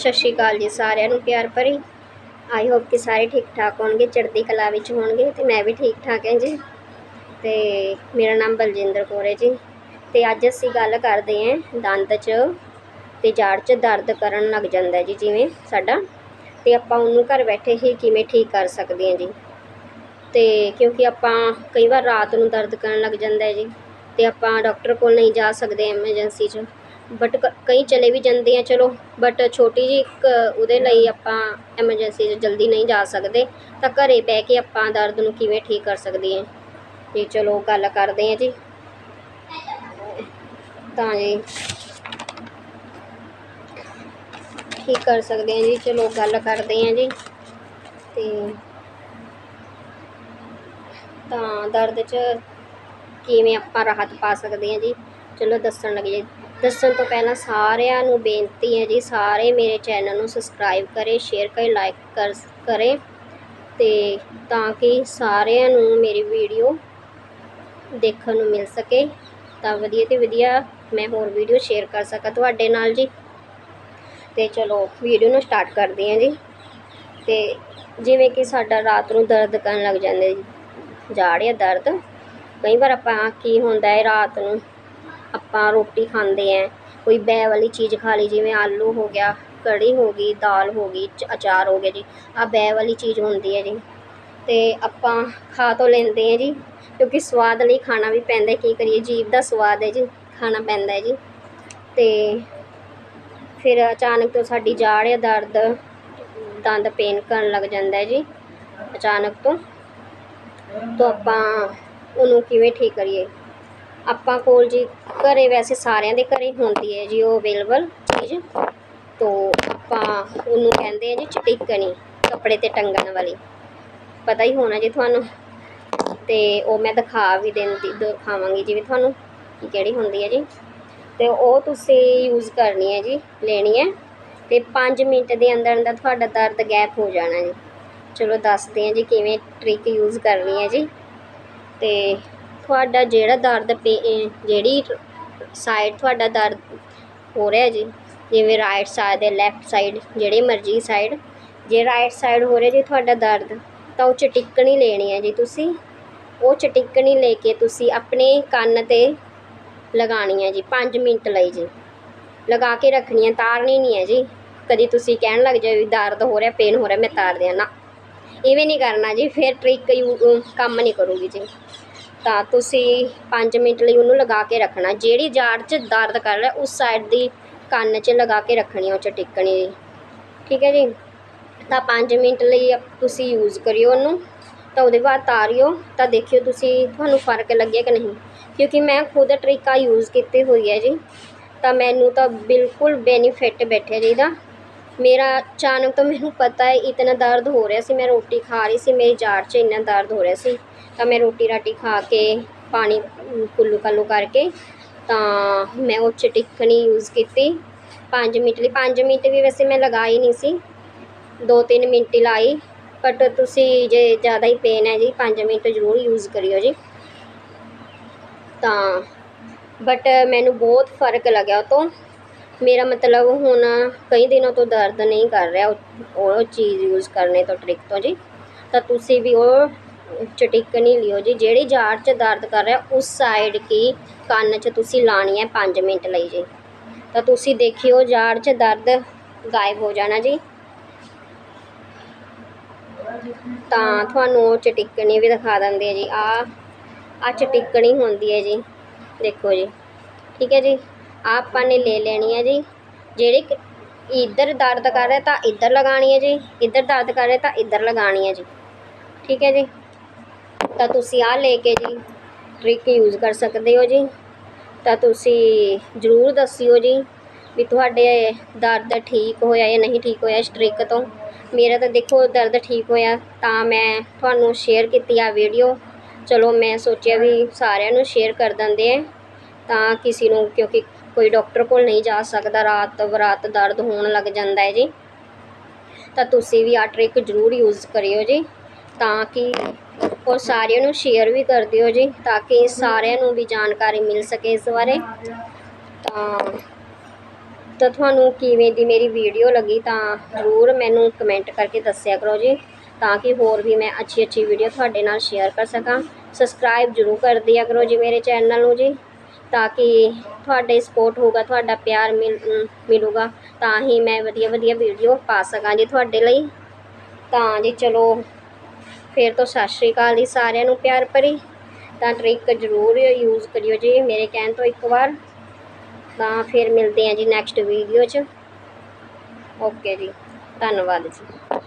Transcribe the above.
ਸਤਿ ਸ਼੍ਰੀ ਅਕਾਲ ਜੀ ਸਾਰਿਆਂ ਨੂੰ ਪਿਆਰ ਭਰੀ। ਆਈ ਹੋਪ ਕਿ ਸਾਰੇ ਠੀਕ ਠਾਕ ਹੋਣਗੇ, ਚੜ੍ਹਦੀ ਕਲਾ ਵਿੱਚ ਹੋਣਗੇ ਤੇ ਮੈਂ ਵੀ ਠੀਕ ਠਾਕ ਹਾਂ ਜੀ। ਤੇ ਮੇਰਾ ਨਾਮ ਬਲਜਿੰਦਰ ਕੌਰ ਹੈ ਜੀ। ਤੇ ਅੱਜ ਅਸੀਂ ਗੱਲ ਕਰਦੇ ਹਾਂ ਦੰਦ 'ਚ ਤੇ ਜਾੜ 'ਚ ਦਰਦ ਕਰਨ ਲੱਗ ਜਾਂਦਾ ਜੀ, ਜਿਵੇਂ ਸਾਡਾ। ਤੇ ਆਪਾਂ ਉਹਨੂੰ ਘਰ ਬੈਠੇ ਹੀ ਕਿਵੇਂ ਠੀਕ ਕਰ ਸਕਦੇ ਹਾਂ ਜੀ। ਤੇ ਕਿਉਂਕਿ ਆਪਾਂ ਕਈ ਵਾਰ ਰਾਤ ਨੂੰ ਦਰਦ ਕਰਨ ਲੱਗ ਜਾਂਦਾ ਹੈ ਜੀ। ਤੇ ਆਪਾਂ ਡਾਕਟਰ ਕੋਲ ਨਹੀਂ ਜਾ ਸਕਦੇ ਐਮਰਜੈਂਸੀ 'ਚ। ਬਟ ਕ, ਕਈ ਚਲੇ ਵੀ ਜਾਂਦੇ ਆ, ਚਲੋ ਬਟ ਛੋਟੀ ਜੀ ਇੱਕ ਉਹਦੇ ਲਈ ਆਪਾਂ ਐਮਰਜੈਂਸੀ 'ਚ ਜਲਦੀ ਨਹੀਂ ਜਾ ਸਕਦੇ, ਤਾਂ ਘਰੇ ਬਹਿ ਕੇ ਆਪਾਂ ਦਰਦ ਨੂੰ ਕਿਵੇਂ ਠੀਕ ਕਰ ਸਕਦੇ ਹਾਂ ਤੇ ਚਲੋ, ਗੱਲ ਕਰਦੇ ਹਾਂ ਜੀ। ਤਾਂ ਜੀ। ਠੀਕ ਕਰ ਸਕਦੇ ਹਾਂ ਜੀ, ਚਲੋ, ਗੱਲ ਕਰਦੇ ਹਾਂ ਜੀ। ਤੇ ਤਾਂ ਦਰਦ 'ਚ ਕਿਵੇਂ ਆਪਾਂ ਰਾਹਤ ਪਾ ਸਕਦੇ ਹਾਂ ਜੀ? ਚਲੋ, ਦੱਸਣ ਲੱਗੇ ਦੱਸਣ ਤੋਂ ਪਹਿਲਾਂ ਸਾਰਿਆਂ ਨੂੰ ਬੇਨਤੀ ਹੈ ਜੀ, ਸਾਰੇ ਮੇਰੇ ਚੈਨਲ ਨੂੰ ਸਬਸਕ੍ਰਾਈਬ ਕਰੇ ਸ਼ੇਅਰ ਕਰੇ ਲਾਈਕ ਕਰ, ਕਰੇ ਤੇ ਤਾਂ ਕਿ ਸਾਰਿਆਂ ਨੂੰ ਮੇਰੀ ਵੀਡੀਓ ਦੇਖਣ ਨੂੰ ਮਿਲ ਸਕੇ। ਤਾਂ ਵਧੀਆ ਤੇ ਵਧੀਆ ਮੈਂ ਹੋਰ ਵੀਡੀਓ ਸ਼ੇਅਰ ਕਰ ਸਕਾਂ ਤੁਹਾਡੇ ਨਾਲ ਜੀ। ਤੇ ਚਲੋ ਵੀਡੀਓ ਨੂੰ ਸਟਾਰਟ ਕਰਦੇ ਹਾਂ ਜੀ। ਤੇ ਜਿਵੇਂ ਕਿ ਸਾਡਾ ਰਾਤ ਨੂੰ ਦਰਦ ਕਰਨ ਲੱਗ ਜਾਂਦੇ, ਜੀ ਜਾੜ ਜਾਂ ਦਰਦ। ਕਈ ਵਾਰ ਆਪਾਂ ਕੀ ਹੁੰਦਾ ਹੈ, ਰਾਤ ਨੂੰ ਆਪਾਂ ਰੋਟੀ ਖਾਂਦੇ ਹੈ ਕੋਈ ਬੈ ਵਾਲੀ ਚੀਜ਼ ਖਾ ਲਈ, ਜਿਵੇਂ ਆਲੂ ਹੋ ਗਿਆ, ਕੜੀ ਹੋ ਗਈ, ਦਾਲ ਹੋ ਗਈ, ਚ- ਅਚਾਰ ਹੋ ਗਿਆ ਜੀ, ਆਹ ਬੈ ਵਾਲੀ ਚੀਜ਼ ਹੁੰਦੀ ਹੈ ਜੀ। ਅਤੇ ਆਪਾਂ ਖਾ ਤੋਂ ਲੈਂਦੇ ਹਾਂ ਜੀ, ਕਿਉਂਕਿ ਸਵਾਦ ਲਈ ਖਾਣਾ ਵੀ ਪੈਂਦਾ, ਕੀ ਕਰੀਏ, ਜੀਭ ਦਾ ਸਵਾਦ ਹੈ ਜੀ, ਖਾਣਾ ਪੈਂਦਾ ਹੈ ਜੀ। ਅਤੇ ਫਿਰ ਅਚਾਨਕ ਤੋਂ ਸਾਡੀ ਜਾੜ ਜਾਂ ਦਰਦ, ਦੰਦ ਪੇਨ ਕਰਨ ਲੱਗ ਜਾਂਦਾ ਹੈ ਜੀ, ਅਚਾਨਕ ਤੋਂ। ਤਾਂ ਆਪਾਂ ਉਹਨੂੰ ਕਿਵੇਂ ਠੀਕ ਕਰੀਏ? ਆਪਾਂ ਕੋਲ ਜੀ ਘਰੇ ਵੈਸੇ ਸਾਰਿਆਂ ਦੇ ਘਰੇ ਹੁੰਦੀ ਹੈ ਜੀ ਉਹ ਅਵੇਲੇਬਲ ਚੀਜ਼। ਤੋਂ ਆਪਾਂ ਉਹਨੂੰ ਕਹਿੰਦੇ ਆ ਜੀ ਚਟਿਕਣੀ, ਕੱਪੜੇ ਤੇ ਟੰਗਣ ਵਾਲੀ। ਪਤਾ ਹੀ ਹੋਣਾ ਜੀ ਤੁਹਾਨੂੰ। ਤੇ ਉਹ ਮੈਂ ਦਿਖਾ ਵੀ ਦਿੰਦੀ, ਦਿਖਾਵਾਂਗੀ ਜੀ ਵੀ ਤੁਹਾਨੂੰ ਕਿ ਕਿਹੜੀ ਹੁੰਦੀ ਹੈ ਜੀ। ਤੇ ਉਹ ਤੁਸੀਂ ਯੂਜ਼ ਕਰਨੀ ਹੈ ਜੀ, ਲੈਣੀ ਹੈ। ਤੇ 5 ਮਿੰਟ ਦੇ ਅੰਦਰ ਅੰਦਰ ਤੁਹਾਡਾ ਦਰਦ ਗੈਪ ਹੋ ਜਾਣਾ ਜੀ। ਚਲੋ ਦੱਸਦੇ ਹਾਂ ਜੀ ਕਿਵੇਂ ਟ੍ਰਿਕ ਯੂਜ਼ ਕਰਨੀ ਹੈ ਜੀ। ਤੇ ਤੁਹਾਡਾ ਜਿਹੜਾ ਦਰਦ ਪੇ- ਜਿਹੜੀ ਸਾਈਡ ਤੁਹਾਡਾ ਦਰਦ ਹੋ ਰਿਹਾ ਜੀ, ਜਿਵੇਂ ਰਾਈਟ ਸਾਈਡ ਦੇ ਲੈਫਟ ਸਾਈਡ ਜਿਹੜੀ ਮਰਜ਼ੀ ਸਾਈਡ ਜੇ ਰਾਈਟ ਸਾਈਡ ਹੋ ਰਿਹਾ ਜੀ ਤੁਹਾਡਾ ਦਰਦ, ਤਾਂ ਉਹ ਚਟਿਕਣੀ ਲੈਣੀ ਹੈ ਜੀ ਤੁਸੀਂ, ਉਹ ਚਟਿਕਣੀ ਲੈ ਕੇ ਤੁਸੀਂ ਆਪਣੇ ਕੰਨ ਤੇ ਲਗਾਣੀ ਹੈ ਜੀ 5 ਮਿੰਟ ਲਈ ਜੀ। ਲਗਾ ਕੇ ਰੱਖਣੀ ਹੈ, ਤਾਰਨੀ ਨਹੀਂ ਹੈ ਜੀ। ਕਦੀ ਤੁਸੀਂ ਕਹਿਣ ਲੱਗ ਜਾਓ ਵੀ ਦਰਦ ਹੋ ਰਿਹਾ ਪੇਨ ਹੋ ਰਿਹਾ, ਮੈਂ ਤਾਰ ਦਿਆਂ। ਨਾ, ਇਵੇਂ ਨਹੀਂ ਕਰਨਾ ਜੀ, ਫਿਰ ਟ੍ਰਿਕ ਕੰਮ ਨਹੀਂ ਕਰੂਗੀ ਜੀ। ਤਾਂ ਤੁਸੀਂ 5 ਮਿੰਟ ਲਈ ਉਹਨੂੰ ਲਗਾ ਕੇ ਰੱਖਣਾ। ਜਿਹੜੀ ਜਾੜ 'ਚ ਦਰਦ ਕਰ ਰਿਹਾ, ਉਸ ਸਾਈਡ ਦੀ ਕੰਨ 'ਚ ਲਗਾ ਕੇ ਰੱਖਣੀ ਉਹ 'ਚ ਟਿਕਣੀ। ਠੀਕ ਹੈ ਜੀ? ਤਾਂ 5 ਮਿੰਟ ਲਈ ਤੁਸੀਂ ਯੂਜ਼ ਕਰਿਓ ਉਹਨੂੰ। ਤਾਂ ਉਹਦੇ ਬਾਅਦ ਤਾਰਿਓ। ਤਾਂ ਦੇਖਿਓ ਤੁਸੀਂ ਤੁਹਾਨੂੰ ਫ਼ਰਕ ਲੱਗਿਆ ਕਿ ਨਹੀਂ। ਕਿਉਂਕਿ ਮੈਂ ਖੁਦ ਟ੍ਰਿਕਾ ਯੂਜ਼ ਕੀਤੀ ਹੋਈ ਹੈ ਜੀ। ਤਾਂ ਮੈਨੂੰ ਤਾਂ ਬਿਲਕੁਲ ਬੈਨੀਫਿਟ ਬੈਠਿਆ ਜੀ ਇਹਦਾ ਮੇਰਾ ਅਚਾਨਕ ਤੋਂ ਮੈਨੂੰ ਪਤਾ ਹੈ ਇਤਨਾ ਦਰਦ ਹੋ ਰਿਹਾ ਸੀ ਮੈਂ ਰੋਟੀ ਖਾ ਰਹੀ ਸੀ ਮੇਰੀ ਜਾੜ 'ਚ ਇੰਨਾ ਦਰਦ ਹੋ ਰਿਹਾ ਸੀ ਤਾਂ ਮੈਂ ਰੋਟੀ ਰਾਟੀ ਖਾ ਕੇ ਪਾਣੀ ਅਮ, ਕੁੱਲੂ ਕੱਲੂ ਕਰਕੇ ਤਾਂ ਮੈਂ ਉਹ 'ਚ ਟਿੱਕਣੀ ਯੂਜ਼ ਕੀਤੀ। ਪੰਜ ਮਿੰਟ ਲਈ ਪੰਜ ਮਿੰਟ ਵੀ ਵੈਸੇ ਮੈਂ ਲਗਾਈ ਨਹੀਂ ਸੀ 2-3 ਮਿੰਟ ਹੀ ਲਾਈ ਬਟ ਤੁਸੀਂ ਜੇ ਜ਼ਿਆਦਾ ਹੀ ਪੇਨ ਹੈ ਜੀ ਪੰਜ ਮਿੰਟ ਜ਼ਰੂਰ ਯੂਜ਼ ਕਰਿਓ ਜੀ। ਤਾਂ ਬਟ ਮੈਨੂੰ ਬਹੁਤ ਫ਼ਰਕ ਲੱਗਿਆ ਉਹ ਤੋਂ। ਮੇਰਾ ਮਤਲਬ ਹੁਣ ਕਈ ਦਿਨਾਂ ਤੋਂ ਦਰਦ ਨਹੀਂ ਕਰ ਰਿਹਾ ਉਹ ਉਹ ਚੀਜ਼ ਯੂਜ਼ ਕਰਨੇ ਤੋਂ ਟ੍ਰਿਕ ਤੋਂ ਜੀ। ਤਾਂ ਤੁਸੀਂ ਵੀ ਉਹ ਚਟਿਕਣੀ ਲਿਓ ਜੀ। ਜਿਹੜੀ ਜਾੜ 'ਚ ਦਰਦ ਕਰ ਰਿਹਾ, ਉਸ ਸਾਈਡ ਕੀ ਕੰਨ 'ਚ ਤੁਸੀਂ ਲਾਣੀ ਹੈ 5 ਮਿੰਟ ਲਈ ਜੀ। ਤਾਂ ਤੁਸੀਂ ਦੇਖਿਓ ਜਾੜ 'ਚ ਦਰਦ ਗਾਇਬ ਹੋ ਜਾਣਾ ਜੀ। ਤਾਂ ਤੁਹਾਨੂੰ ਉਹ ਚਟਿਕਣੀ ਵੀ ਦਿਖਾ ਦਿੰਦੇ ਆ ਜੀ। ਆ ਆ ਚਟਿਕਣੀ ਹੁੰਦੀ ਹੈ ਜੀ। ਦੇਖੋ ਜੀ। ਠੀਕ ਹੈ ਜੀ। ਆਪਾਂ ਨੇ ਲੈ ਲੈਣੀ ਹੈ ਜੀ। ਜਿਹੜੇ ਕ- ਇੱਧਰ ਦਰਦ ਕਰ ਰਿਹਾ ਤਾਂ ਇੱਧਰ ਲਗਾਣੀ ਹੈ ਜੀ। ਇੱਧਰ ਦਰਦ ਕਰ ਰਿਹਾ ਤਾਂ ਇੱਧਰ ਲਗਾਣੀ ਹੈ ਜੀ। ਠੀਕ ਹੈ ਜੀ। ਤਾਂ ਤੁਸੀਂ ਆਹ ਲੈ ਕੇ ਜੀ ਟ੍ਰਿਕ ਯੂਜ਼ ਕਰ ਸਕਦੇ ਹੋ ਜੀ। ਤਾਂ ਤੁਸੀਂ ਜ਼ਰੂਰ ਦੱਸਿਓ ਜੀ ਵੀ ਤੁਹਾਡੇ ਦਰਦ ਠੀਕ ਹੋਇਆ ਜਾਂ ਨਹੀਂ ਠੀਕ ਹੋਇਆ ਇਸ ਟ੍ਰਿਕ ਤੋਂ। ਮੇਰਾ ਤਾਂ ਦੇਖੋ ਦਰਦ ਠੀਕ ਹੋਇਆ ਤਾਂ ਮੈਂ ਤੁਹਾਨੂੰ ਸ਼ੇਅਰ ਕੀਤੀ ਆ ਵੀਡੀਓ ਚਲੋ ਮੈਂ ਸੋਚਿਆ ਵੀ ਸਾਰਿਆਂ ਨੂੰ ਸ਼ੇਅਰ ਕਰ ਦਿੰਦੇ ਆ। ਤਾਂ ਕਿਸੇ ਨੂੰ ਕਿਉਂਕਿ ਕੋਈ ਡਾਕਟਰ ਕੋਲ ਨਹੀਂ ਜਾ ਸਕਦਾ, ਰਾਤ ਬਰਾਤ ਦਰਦ ਹੋਣ ਲੱਗ ਜਾਂਦਾ ਹੈ ਜੀ। ਤਾਂ ਤੁਸੀਂ ਵੀ ਆ ਟ੍ਰਿਕ ਜ਼ਰੂਰ ਯੂਜ਼ ਕਰਿਓ ਜੀ, ਤਾਂ ਕਿ ਔਰ ਸਾਰਿਆਂ ਨੂੰ ਸ਼ੇਅਰ ਵੀ ਕਰ ਦਿਓ ਜੀ, ਤਾਂ ਕਿ ਸਾਰਿਆਂ ਨੂੰ ਵੀ ਜਾਣਕਾਰੀ ਮਿਲ ਸਕੇ ਇਸ ਬਾਰੇ। ਤਾਂ ਤਾਂ ਤੁਹਾਨੂੰ ਕਿਵੇਂ ਦੀ ਮੇਰੀ ਵੀਡੀਓ ਲੱਗੀ ਤਾਂ ਜ਼ਰੂਰ ਮੈਨੂੰ ਕਮੈਂਟ ਕਰਕੇ ਦੱਸਿਆ ਕਰੋ ਜੀ, ਤਾਂ ਕਿ ਹੋਰ ਵੀ ਮੈਂ ਅੱਛੀ ਅੱਛੀ ਵੀਡੀਓ ਤੁਹਾਡੇ ਨਾਲ ਸ਼ੇਅਰ ਕਰ ਸਕਾਂ। ਸਬਸਕ੍ਰਾਈਬ ਜ਼ਰੂਰ ਕਰ ਦਿਆ ਕਰੋ ਜੀ ਮੇਰੇ ਚੈਨਲ ਨੂੰ ਜੀ। ਤਾਂ ਕਿ ਤੁਹਾਡੇ ਸਪੋਰਟ ਹੋਊਗਾ, ਤੁਹਾਡਾ ਪਿਆਰ ਮਿਲ, ਅਮ, ਮਿਲੂਗਾ, ਤਾਂ ਹੀ ਮੈਂ ਵਧੀਆ ਵਧੀਆ ਵੀਡੀਓ ਪਾ ਸਕਾਂ ਜੀ ਤੁਹਾਡੇ ਲਈ। ਤਾਂ ਜੀ ਚਲੋ, ਫਿਰ ਤੋਂ ਸਤਿ ਸ਼੍ਰੀ ਅਕਾਲ ਜੀ ਸਾਰਿਆਂ ਨੂੰ ਪਿਆਰ ਭਰੀ। ਤਾਂ ਟ੍ਰਿਕ ਜ਼ਰੂਰ ਯੂਜ਼ ਕਰਿਓ ਜੀ ਮੇਰੇ ਕਹਿਣ ਤੋਂ ਇੱਕ ਵਾਰ। ਤਾਂ ਫਿਰ ਮਿਲਦੇ ਹਾਂ ਜੀ ਨੈਕਸਟ ਵੀਡੀਓ 'ਚ। ਓਕੇ ਜੀ, ਧੰਨਵਾਦ ਜੀ।